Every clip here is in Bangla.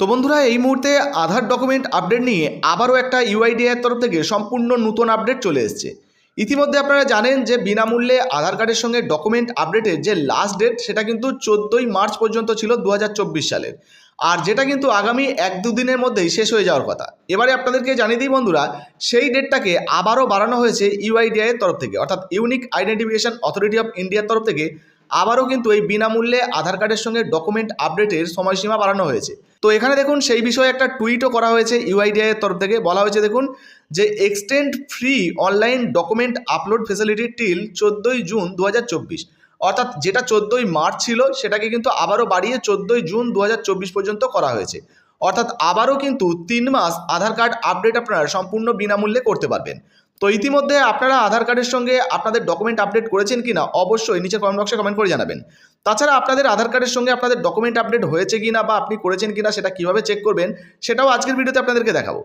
তো বন্ধুরা, এই মুহূর্তে আধার ডকুমেন্ট আপডেট নিয়ে আবারও একটা ইউআইডিআইয়ের তরফ থেকে সম্পূর্ণ নতুন আপডেট চলে এসেছে। ইতিমধ্যে আপনারা জানেন যে বিনামূল্যে আধার কার্ডের সঙ্গে ডকুমেন্ট আপডেটের যে লাস্ট ডেট সেটা কিন্তু চোদ্দোই মার্চ পর্যন্ত ছিল দু হাজার চব্বিশ সালের। আর যেটা কিন্তু আগামী এক দুদিনের মধ্যেই শেষ হয়ে যাওয়ার কথা। এবারে আপনাদেরকে জানিয়ে দিই বন্ধুরা, সেই ডেটটাকে আবারও বাড়ানো হয়েছে ইউআইডিআই এর তরফ থেকে, অর্থাৎ ইউনিক আইডেন্টিফিকেশন অথরিটি অফ ইন্ডিয়ার তরফ থেকে। আবারও কিন্তু এই বিনামূল্যে আধার কার্ডের সঙ্গে ডকুমেন্ট আপডেটের সময়সীমা বাড়ানো হয়েছে। তো এখানে দেখুন সেই বিষয়ে একটা টুইটও করা হয়েছে ইউআইডিআই এর তরফ থেকে। বলা হয়েছে দেখুন যে extend free online document upload facility till চোদ্দোই জুন দু হাজার চব্বিশ। অর্থাৎ যেটা চোদ্দোই মার্চ ছিল, সেটাকে কিন্তু আবারও বাড়িয়ে চোদ্দোই জুন দু হাজার চব্বিশ পর্যন্ত করা হয়েছে। অর্থাৎ আবারও কিন্তু তিন মাস আধার কার্ড আপডেট আপনারা সম্পূর্ণ বিনামূল্যে করতে পারবেন। তো ইতিমধ্যে আপনারা আধার কার্ডের সঙ্গে আপনাদের ডকুমেন্ট আপডেট করেছেন কি না অবশ্যই নিচে কমেন্ট বক্সে কমেন্ট করে জানাবেন। তাছাড়া আপনাদের আধার কার্ডের সঙ্গে আপনাদের ডকুমেন্ট আপডেট হয়েছে কি না বা আপনি করেছেন কি না সেটা কীভাবে চেক করবেন, সেটাও আজকের ভিডিওতে আপনাদেরকে দেখাবো।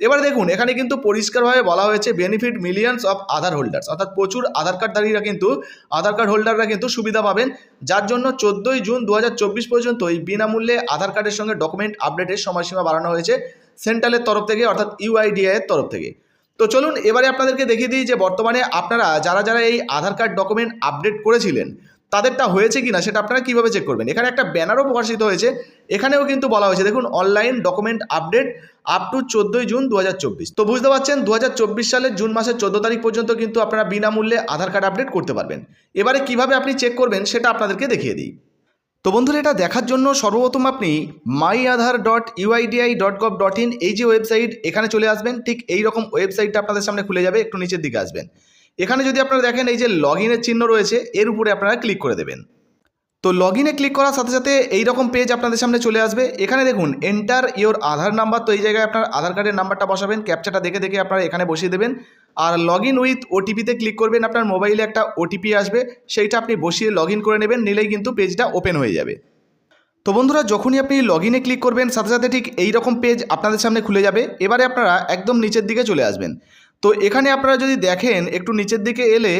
এবার দেখুন, এখানে কিন্তু পরিষ্কারভাবে বলা হয়েছে benefit millions of Aadhaar holders অর্থাৎ প্রচুর আধার কার্ডধারীরা কিন্তু, আধার কার্ড হোল্ডাররা কিন্তু সুবিধা পাবেন। যার জন্য চোদ্দোই জুন দু হাজার চব্বিশ পর্যন্ত এই বিনামূল্যে আধার কার্ডের সঙ্গে ডকুমেন্ট আপডেটের সময়সীমা বাড়ানো হয়েছে সেন্ট্রালের তরফ থেকে, অর্থাৎ ইউআইডিআই এর তরফ থেকে। তো চলুন এবারে আপনাদেরকে দেখিয়ে দিই যে বর্তমানে আপনারা যারা যারা এই আধার কার্ড ডকুমেন্ট আপডেট করেছিলেন, তাদেরটা হয়েছে কিনা সেটা আপনারা কীভাবে চেক করবেন? এখানে একটা ব্যানারও প্রকাশিত হয়েছে, এখানেও কিন্তু বলা হয়েছে। দেখুন online document update up to চোদ্দোই জুন দু হাজার চব্বিশ। তো বুঝতে পারছেন দু হাজার চব্বিশ সালের জুন মাসের চোদ্দ তারিখ পর্যন্ত কিন্তু আপনারা বিনামূল্যে আধার কার্ড আপডেট করতে পারবেন। এবারে কীভাবে আপনি চেক করবেন সেটা আপনাদেরকে দেখিয়ে দিই। তো বন্ধুরা, এটা দেখার জন্য সর্বপ্রথম আপনি my Aadhaar dot UIDAI dot gov dot in এই যে ওয়েবসাইট এখানে চলে আসবেন। ঠিক এই রকম ওয়েবসাইটটা আপনাদের সামনে খুলে যাবে, একটু নিচের দিকে আসবেন। এখানে যদি আপনারা দেখেন এই যে লগ চিহ্ন রয়েছে, এর উপরে আপনারা ক্লিক করে দেবেন। তো লগ ইনে ক্লিক করার সাথে সাথে এই রকম পেজ আপনাদের সামনে চলে আসবে। এখানে দেখুন এন্টার ইওর আধার নাম্বার তো এই জায়গায় আপনার আধার কার্ডের নাম্বারটা বসাবেন ক্যাপচাটা দেখে দেখে আপনারা এখানে বসিয়ে দেবেন। আর লগ ইন উইথ ওটিপিতে ক্লিক করবেন, আপনার মোবাইলে একটা ওটিপি আসবে, সেইটা আপনি বসিয়ে লগ করে নেবেন, নিলেই কিন্তু পেজটা ওপেন হয়ে যাবে। তো বন্ধুরা, যখনই আপনি লগ ইনে ক্লিক করবেন, সাথে সাথে ঠিক এই রকম পেজ আপনাদের সামনে খুলে যাবে, এবারে আপনারা একদম নিচের দিকে চলে আসবেন। তো এখানে আপনারা যদি দেখেন, একটু নিচের দিকে এলে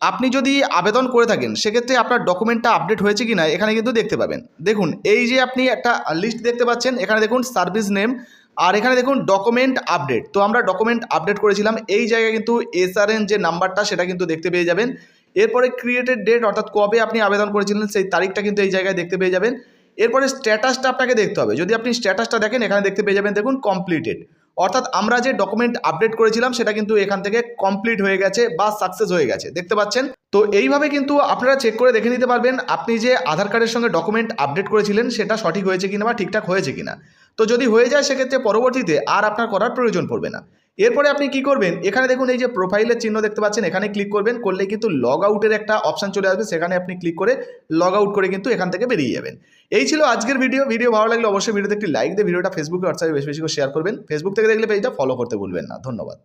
আপনি যদি আবেদন করে থাকেন, সেক্ষেত্রে আপনার ডকুমেন্টটা আপডেট হয়েছে কি না এখানে কিন্তু দেখতে পাবেন। দেখুন, এই যে আপনি একটা লিস্ট দেখতে পাচ্ছেন, এখানে দেখুন সার্ভিস নেম আর এখানে দেখুন ডকুমেন্ট আপডেট তো আমরা ডকুমেন্ট আপডেট করেছিলাম, এই জায়গায় কিন্তু এসআরএন যে নাম্বারটা, সেটা কিন্তু দেখতে পেয়ে যাবেন। এরপরে ক্রিয়েটেড ডেট অর্থাৎ কবে আপনি আবেদন করেছিলেন, সেই তারিখটা কিন্তু এই জায়গায় দেখতে পেয়ে যাবেন। এরপরে স্ট্যাটাসটা আপনাকে দেখতে হবে। যদি আপনি স্ট্যাটাসটা দেখেন, এখানে দেখতে পেয়ে যাবেন, দেখুন কমপ্লিটেড অর্থাৎ আমরা যে ডকুমেন্ট আপডেট করেছিলাম, সেটা কিন্তু এখান থেকে কমপ্লিট হয়ে গেছে বা সাকসেস হয়ে গেছে। দেখতে পাচ্ছেন? তো এইভাবে কিন্তু আপনারা চেক করে দেখে নিতে পারবেন, আপনি যে আধার কার্ডের সঙ্গে ডকুমেন্ট আপডেট করেছিলেন, সেটা সঠিক হয়েছে কিনা বা ঠিকঠাক হয়েছে কিনা। তো যদি হয়ে যায় সেক্ষেত্রে পরবর্তীতে আর আপনার করার প্রয়োজন পড়বে না। এরপরে আপনি কি করবেন? এখানে দেখুন এই যে প্রোফাইলের চিহ্ন দেখতে পাচ্ছেন, এখানে ক্লিক করবেন, করলে কিন্তু লগ আউটের একটা অপশান চলে আসবে, সেখানে আপনি ক্লিক করে লগ আউট করে কিন্তু এখান থেকে বেরিয়ে যাবেন। এই ছিল আজকের ভিডিও ভিডিও ভালো লাগলে অবশ্যই ভিডিওতে একটি লাইক দিয়ে ভিডিওটা ফেসবুকে হোয়াটসঅ্যাপে বেশি বেশি করে শেয়ার করবেন। ফেসবুক থেকে দেখলে পেজটা ফলো করতে ভুলবেন না। ধন্যবাদ।